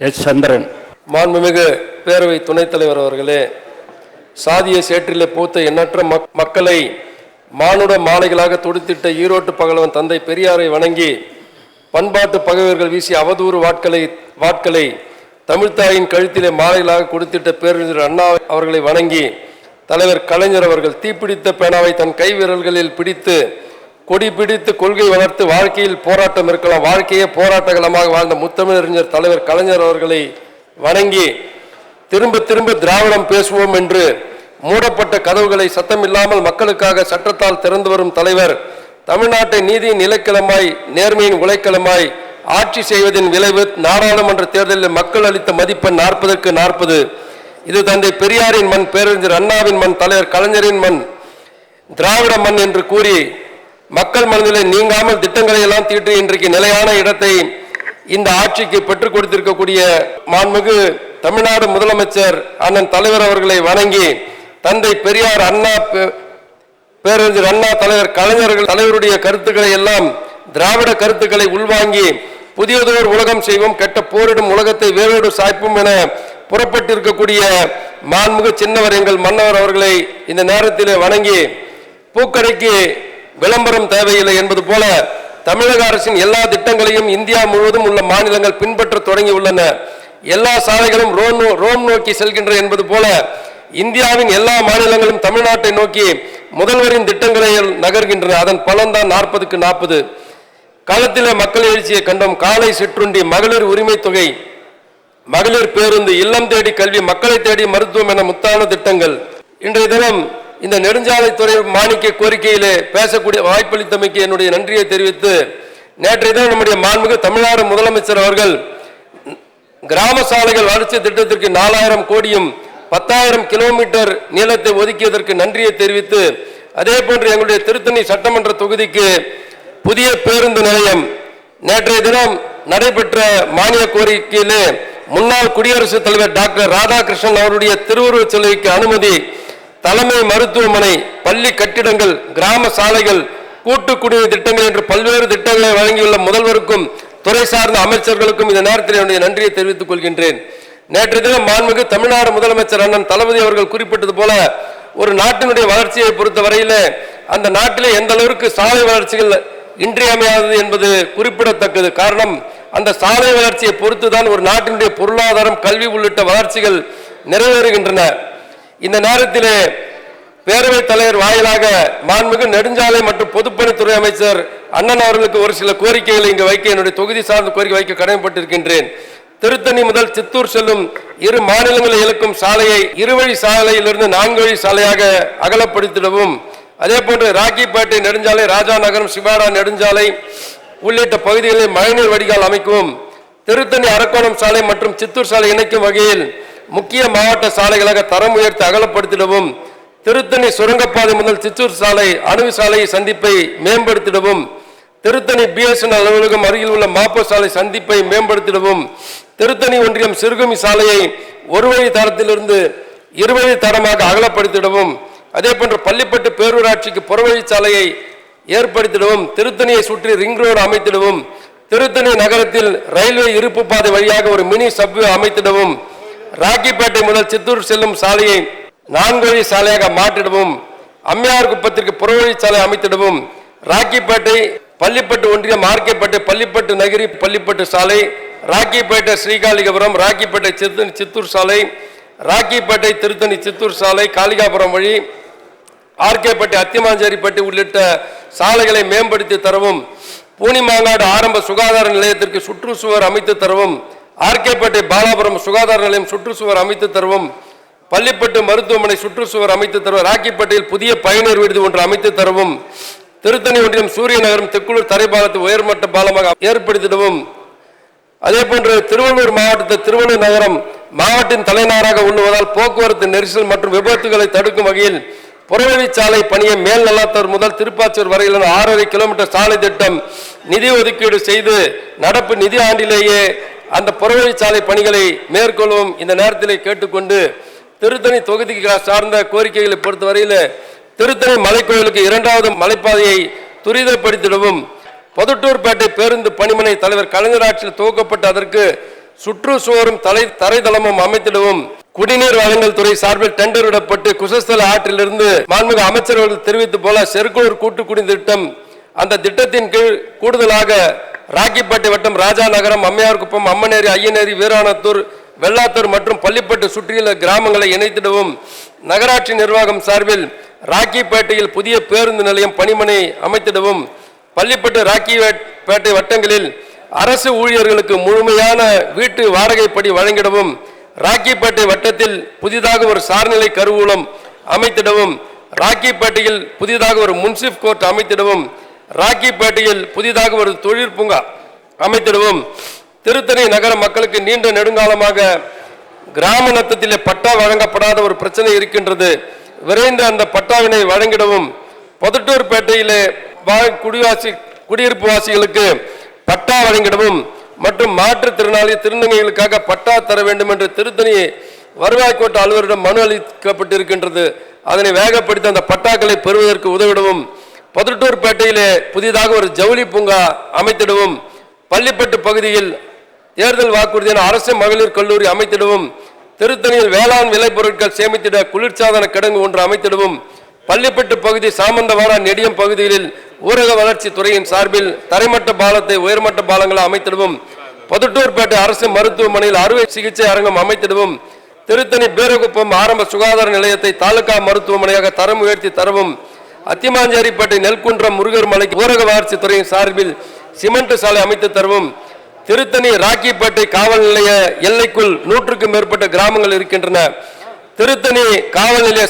H. சந்திரன். மாண்புமிகு பேரவை துணைத் தலைவர் அவர்களே சாதிய சேற்றிலே பூத்த எண்ணற்ற மக்- மக்களை மானுட மாலைகளாக துடித்திட்ட ஈரோட்டு பகலவன் தந்தை பெரியாரை வணங்கி பண்பாட்டு பகைவர்கள் வீசிய அவதூறு வாட்களை வாட்களை தமிழ்த்தாயின் கழுத்திலே மாலைகளாக கொடுத்திட்ட பேரறிஞர் அண்ணா அவர்களை வணங்கி தலைவர் கலைஞர் அவர்கள் தீப்பிடித்த பேனாவை தன் கை விரல்களில் பிடித்து கொடி பிடித்து கொள்கை வளர்த்து வாழ்க்கையில் போராட்டம் இருக்கலாம். வாழ்க்கையே போராட்டகளமாக வாழ்ந்த முத்தமிழறிஞர் தலைவர் கலைஞர் அவர்களை வணங்கி திரும்ப திரும்ப திராவிடம் பேசுவோம் என்று மூடப்பட்ட கதவுகளை சத்தமில்லாமல் மக்களுக்காக சட்டத்தால் திறந்து வரும் தலைவர் தமிழ்நாட்டை நீதியின் நிலைக்களமாய் நேர்மையின் உழைக்களமாய் ஆட்சி செய்வதின் விளைவு நாடாளுமன்ற தேர்தலில் மக்கள் அளித்த மதிப்பெண் நாற்பதற்கு நாற்பது. இது தந்தை பெரியாரின் மண் பேரறிஞர் அண்ணாவின் மண் தலைவர் கலைஞரின் மண் திராவிட மண் என்று கூறி மக்கள் மனதிலே நீங்காமல் திட்டங்களை எல்லாம் தீட்டு இன்றைக்கு நிலையான இடத்தை இந்த ஆட்சிக்கு பெற்றுக் கொடுத்திருக்கக்கூடிய மாண்புமிகு தமிழ்நாடு முதலமைச்சர் அண்ணன் தலைவர் அவர்களை வணங்கி தந்தை பெரியார் அண்ணா பே- பேரறிஞர் அண்ணா தலைவர் கலைஞர்கள் தலைவருடைய கருத்துக்களை எல்லாம் திராவிட கருத்துக்களை உள்வாங்கி புதியதோர் உலகம் செய்வோம் கெட்ட போரிடும் உலகத்தை வேரோடு சாய்ப்போம் என புறப்பட்டிருக்கக்கூடிய மாண்புமிகு சின்னவர் எங்கள் மன்னவர் அவர்களை இந்த நேரத்தில் வணங்கி பூக்கடைக்கு விளம்பரம் தேவையில்லை என்பது போல தமிழக அரசின் எல்லா திட்டங்களையும் இந்தியா முழுவதும் உள்ள மாநிலங்கள் பின்பற்ற தொடங்கி உள்ளன எல்லா சாலைகளும் ரோம் நோ- ரோம் நோக்கி செல்கின்ற என்பது போல இந்தியாவின் எல்லா மாநிலங்களும் தமிழ்நாட்டை நோக்கி முதல்வரின் திட்டங்களை நகர்கின்றன. அதன் பலன்தான் நாற்பதுக்கு நாற்பது. காலத்திலே மக்கள் எழுச்சியை கண்டோம். காலை சிற்றுண்டி மகளிர் உரிமை தொகை மகளிர் பேருந்து இல்லம் தேடி கல்வி மக்களை தேடி மருத்துவம் என முத்தான திட்டங்கள். இன்றைய தினம் இந்த நெடுஞ்சாலைத்துறை மாணிக்க கோரிக்கையிலே பேசக்கூடிய வாய்ப்பளித்தமைக்கு என்னுடைய நன்றியை தெரிவித்து நேற்றைய தினம் நம்முடைய மாண்புமிகு தமிழ்நாடு முதலமைச்சர் அவர்கள் கிராம சாலைகள் வளர்ச்சி திட்டத்திற்கு நாலாயிரம் கோடியும் பத்தாயிரம் கிலோமீட்டர் நீளத்தை ஒதுக்கியதற்கு நன்றியை தெரிவித்து அதே போன்று எங்களுடைய திருத்தணி சட்டமன்ற தொகுதிக்கு புதிய பேருந்து நிலையம் நேற்றைய தினம் நடைபெற்ற மானிய கோரிக்கையிலே முன்னாள் குடியரசுத் தலைவர் டாக்டர் ராதாகிருஷ்ணன் அவருடைய திருவுருவச் சிலைக்கு அனுமதி தலைமை மருத்துவமனை பள்ளி கட்டிடங்கள் கிராம சாலைகள் கூட்டு குடிநீர் திட்டங்கள் என்று பல்வேறு திட்டங்களை வழங்கியுள்ள முதல்வருக்கும் துறை சார்ந்த அமைச்சர்களுக்கும் இந்த நேரத்தில் என்னுடைய நன்றியை தெரிவித்துக் கொள்கின்றேன். நேற்று தினம் மாண்புமிகு தமிழ்நாடு முதலமைச்சர் அண்ணன் தளபதி அவர்கள் குறிப்பிட்டது போல ஒரு நாட்டினுடைய வளர்ச்சியை பொறுத்தவரையில அந்த நாட்டிலே எந்த அளவிற்கு சாலை வளர்ச்சிகள் இன்றியமையாதது என்பது குறிப்பிடத்தக்கது. காரணம் அந்த சாலை வளர்ச்சியை பொறுத்துதான் ஒரு நாட்டினுடைய பொருளாதாரம் கல்வி உள்ளிட்ட வளர்ச்சிகள் நிறைவேறுகின்றன. இந்த நேரத்திலே பேரவைத் தலைவர் வாயிலாக மாண்புமிகு நெடுஞ்சாலை மற்றும் பொதுப்பணித்துறை அமைச்சர் அண்ணன் அவர்களுக்கு ஒரு சில கோரிக்கைகளை இங்கு வைக்க என்னுடைய தொகுதி சார்ந்த கோரிக்கை வைக்க கடமைப்பட்டிருக்கின்றேன். திருத்தணி முதல் சித்தூர் செல்லும் இரு மாநிலங்களை இழுக்கும் சாலையை இருவழி சாலையிலிருந்து நான்கு வழி சாலையாக அகலப்படுத்திடவும். அதே போன்று ராக்கிப்பேட்டை நெடுஞ்சாலை ராஜா நகரம் சிவாடா நெடுஞ்சாலை உள்ளிட்ட பகுதிகளில் மழைநீர் வடிகால் அமைக்கவும். திருத்தணி அரக்கோணம் சாலை மற்றும் சித்தூர் சாலை இணைக்கும் வகையில் முக்கிய மாவட்ட சாலைகளாக தரம் உயர்த்தி அகலப்படுத்திடவும் திருத்தணி சுரங்கப்பாதை முதல் சித்தூர் சாலை அணுகு சாலை சந்திப்பை மேம்படுத்திடவும் திருத்தணி பிஎஸ்என்எல் அலுவலகம் அருகில் உள்ள மாப்போ சாலை சந்திப்பை மேம்படுத்திடவும் திருத்தணி ஒன்றியம் சிறுகுமி சாலையை ஒரு வழி தரத்திலிருந்து இருவழி தரமாக அகலப்படுத்திடவும் அதே போன்று பள்ளிப்பட்டு பேரூராட்சிக்கு புறவழி சாலையை ஏற்படுத்திடவும் திருத்தணியை சுற்றி ரிங் ரோடு அமைத்திடவும் திருத்தணி நகரத்தில் ரயில்வே இருப்பு பாதை வழியாக ஒரு மினி சப்வே அமைத்திடவும் ராக்கிப்பேட்டை முதல் சித்தூர் செல்லும் சாலையை நான்கு வழி சாலையாக மாற்றிடவும் அம்மையார் குப்பத்திற்கு புறவழி சாலை அமைத்திடவும் ராக்கிப்பேட்டை பள்ளிப்பட்டு ஒன்றியம் ஆர்கேப்பேட்டை பள்ளிப்பட்டு நகரி பள்ளிப்பட்டு சாலை ராக்கிப்பேட்டை ஸ்ரீகாளிகபுரம் ராக்கிப்பேட்டை சித்தனி சித்தூர் சாலை ராக்கிப்பேட்டை திருத்தணி சித்தூர் சாலை காளிகாபுரம் வழி ஆர்கேப்பட்டி அத்திமாஞ்சேரிப்பட்டி உள்ளிட்ட சாலைகளை மேம்படுத்தி தரவும் பூனிமாங்காடு ஆரம்ப சுகாதார நிலையத்திற்கு சுற்றுச்சுவர் அமைத்து தரவும் ஆர்கேப்பேட்டை பாலாபுரம் சுகாதார நிலையம் சுற்றுச்சுவர் அமைத்து தருவோம். பள்ளிப்பட்டு மருத்துவமனை சுற்றுச்சுவர் அமைத்து தருவோம். ராக்கிப்பேட்டையில் புதிய பயணியர் விடுதி ஒன்று அமைத்து தருவோம். திருத்தணி ஒன்றியம் சூரிய நகரம் தெக்குளூர் தரைபாலத்தை உயர்மட்ட பாலமாக ஏற்படுத்திடவும். அதே போன்று திருவள்ளூர் மாவட்டத்தை திருவள்ளூர் நகரம் மாவட்டின் தலைநகராக உள்ளுவதால் போக்குவரத்து நெரிசல் மற்றும் விபத்துகளை தடுக்கும் வகையில் புறவழிச்சாலை பணியை மேல் நல்லாத்தூர் முதல் திருப்பாச்சூர் வரையிலான ஆறரை கிலோமீட்டர் சாலை திட்டம் நிதி ஒதுக்கீடு செய்து நடப்பு நிதி ஆண்டிலேயே அந்த புறவழிச்சாலை பணிகளை மேற்கொள்ளவும் இந்த நேரத்திலே கேட்டுக்கொண்டு திருத்தணி தொகுதிக்கு சார்ந்த கோரிக்கைகளை பொறுத்தவரையில் திருத்தணி மலைக்கோயிலுக்கு இரண்டாவது மலைப்பாதையை துரிதப்படுத்திடவும் பொதுட்டூர்பேட்டை பேருந்து பணிமனை தலைவர் கலைஞர் ஆட்சியில் துவக்கப்பட்ட அதற்கு சுற்றுச்சுவரும் தலை தரைதளமும் அமைத்திடவும் குடிநீர் வழங்கல் துறை சார்பில் டெண்டர் விடப்பட்டு குசஸ்தல ஆற்றிலிருந்து மாண்புமிகு அமைச்சர்கள் தெரிவித்து போல செருக்குளூர் கூட்டு குடிநீர் திட்டம் அந்த திட்டத்தின் கீழ் கூடுதலாக ராக்கிப்பேட்டை வட்டம் ராஜா நகரம் அம்மையார் குப்பம் அம்மனேரி ஐயனேரி வீராணத்தூர் வெள்ளாத்தூர் மற்றும் பள்ளிப்பட்டு சுற்றியுள்ள கிராமங்களை இணைத்திடவும் நகராட்சி நிர்வாகம் சார்பில் ராக்கிப்பேட்டையில் புதிய பேருந்து நிலையம் பணிமனை அமைத்திடவும் பள்ளிப்பட்டு ராக்கிப்பேட்டை வட்டங்களில் அரசு ஊழியர்களுக்கு முழுமையான வீட்டு வாடகைப்படி வழங்கிடவும் ராக்கிப்பேட்டை வட்டத்தில் புதிதாக ஒரு சார்நிலை கருவூலம் அமைத்திடவும் ராக்கிப்பேட்டையில் புதிதாக ஒரு முன்சிப் கோர்ட் அமைத்திடவும் ராக்கிப்பேட்டையில் புதிதாக ஒரு தொழில் பூங்கா அமைத்திடவும். திருத்தணி நகர மக்களுக்கு நீண்ட நெடுங்காலமாக கிராம நத்தத்திலே பட்டா வழங்கப்படாத ஒரு பிரச்சனை இருக்கின்றது. விரைந்து அந்த பட்டாவினை வழங்கிடவும். பொதட்டூர்பேட்டையிலே வாழ் குடிவாசி குடியிருப்பு வாசிகளுக்கு பட்டா வழங்கிடவும். மற்றும் மாற்றுத்திறனாளி திருநங்கைகளுக்காக பட்டா தர வேண்டும் என்று திருத்தணி வருவாய் கோட்ட அலுவலரிடம் மனு அளிக்கப்பட்டிருக்கின்றது. அதனை வேகப்படுத்தி அந்த பட்டாக்களை பெறுவதற்கு உதவிடவும். பொதட்டூர்பேட்டையிலே புதிதாக ஒரு ஜவுளி பூங்கா அமைத்திடவும் பள்ளிப்பட்டு பகுதியில் தேர்தல் வாக்குறுதியான அரசு மகளிர் கல்லூரி அமைத்திடவும் திருத்தணியில் வேளாண் விளைபொருட்கள் சேமித்திட குளிர்சாதன கிடங்கு ஒன்று அமைத்திடவும் பள்ளிப்பட்டு பகுதி சாமந்தவாரா நெடியம் பகுதிகளில் ஊரக வளர்ச்சி துறையின் சார்பில் தரைமட்ட பாலத்தை உயர்மட்ட பாலங்களை அமைத்திடவும் பொதுட்டூர்பேட்டை அரசு மருத்துவமனையில் அறுவை சிகிச்சை அரங்கம் அமைத்திடவும் திருத்தணி பேரகுப்பம் ஆரம்ப சுகாதார நிலையத்தை தாலுகா மருத்துவமனையாக தரம் உயர்த்தி தரவும் அத்திமாஞ்சேரிப்பேட்டை நெல்குன்றம் முருகர் மலைக்கு ஊரக வளர்ச்சி துறையின் சார்பில் சிமெண்ட் சாலை அமைத்து தரவும். திருத்தணி ராக்கிப்பேட்டை காவல் நிலைய எல்லைக்குள் நூற்றுக்கும் மேற்பட்ட கிராமங்கள் இருக்கின்றன. திருத்தணி காவல் நிலைய